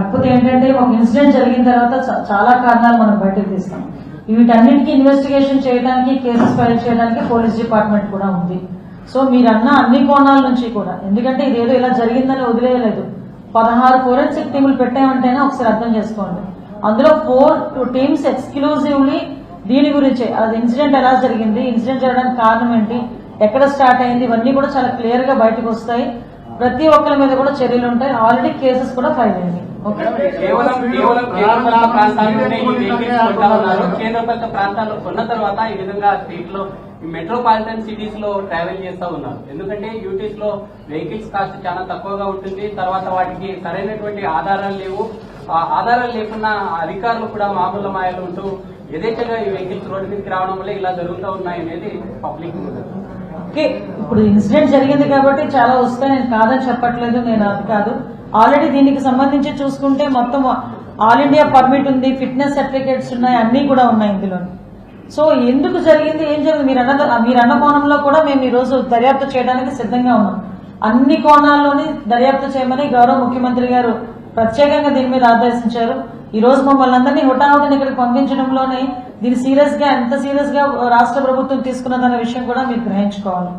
కాకపోతే ఏంటంటే ఒక ఇన్సిడెంట్ జరిగిన తర్వాత చాలా కారణాలు మనం బయటకు తీస్తాం. వీటన్నిటికీ ఇన్వెస్టిగేషన్ చేయడానికి కేసెస్ ఫైల్ చేయడానికి పోలీస్ డిపార్ట్మెంట్ కూడా ఉంది. సో మీరన్న అన్ని కోణాల నుంచి కూడా ఎందుకంటే ఇదేదో ఇలా జరిగిందని వదిలేయలేదు. పదహారు ఫోరెన్సిక్ టీములు పెట్టామంటేనే ఒకసారి అర్థం చేసుకోండి. అందులో ఫోర్ టీమ్స్ ఎక్స్క్లూజివ్లీ దీని గురించే. అది ఇన్సిడెంట్ ఎలా జరిగింది ఇన్సిడెంట్ జరగడానికి కారణం ఏంటి ఎక్కడ స్టార్ట్ అయింది ఇవన్నీ కూడా చాలా క్లియర్గా బయటకు వస్తాయి. ప్రతి ఒక్కరి మీద కూడా చర్యలు ఉంటాయి. ఆల్రెడీ కేసెస్ కూడా ఫైల్ అయింది కేవలం కేవలం కేంద్రపాలిత ప్రాంతాల్లోనే ఈ వెహికల్స్ కొంటా ఉన్నారు కేంద్రపాలిత ప్రాంతాల్లో కొన్న తర్వాత ఈ విధంగా స్టేట్లో ఈ మెట్రోపాలిటన్ సిటీస్లో ట్రావెల్ చేస్తా ఉన్నారు. ఎందుకంటే యూటీస్లో వెహికల్స్ కాస్ట్ చాలా తక్కువగా ఉంటుంది. తర్వాత వాటికి సరైనటువంటి ఆధారాలు లేవు. ఆ ఆధారాలు లేకున్నా అధికారులు కూడా మామూలు మాయలు ఉంటూ యథేచ్ఛగా ఈ వెహికల్స్ రోడ్డు మీదకి రావడం వల్ల ఇలా జరుగుతూ ఉన్నాయి అనేది పబ్లిక్ ఓకే ఇప్పుడు ఇన్సిడెంట్ జరిగింది కాబట్టి చాలా వస్తాయి నేను కాదని చెప్పట్లేదు నేను అది కాదు. ఆల్రెడీ దీనికి సంబంధించి చూసుకుంటే మొత్తం ఆల్ ఇండియా పర్మిట్ ఉంది ఫిట్నెస్ సర్టిఫికేట్స్ ఉన్నాయి అన్ని కూడా ఉన్నాయి ఇందులో సో ఎందుకు జరిగింది ఏం జరిగింది? మీరు అన్న మీరు అన్న కోణంలో కూడా మేము ఈ రోజు దర్యాప్తు చేయడానికి సిద్ధంగా ఉన్నాం. అన్ని కోణాల్లోని దర్యాప్తు చేయమని గౌరవ ముఖ్యమంత్రి గారు ప్రత్యేకంగా దీని మీద ఆదేశించారు. ఈ రోజు మమ్మల్ని అందరినీ హుటాహుటిని ఇక్కడికి పంపించడంలోనే దీన్ని సీరియస్గా ఎంత సీరియస్గా రాష్ట్ర ప్రభుత్వం తీసుకున్నదన్న విషయం కూడా మీరు గ్రహించుకోవాలి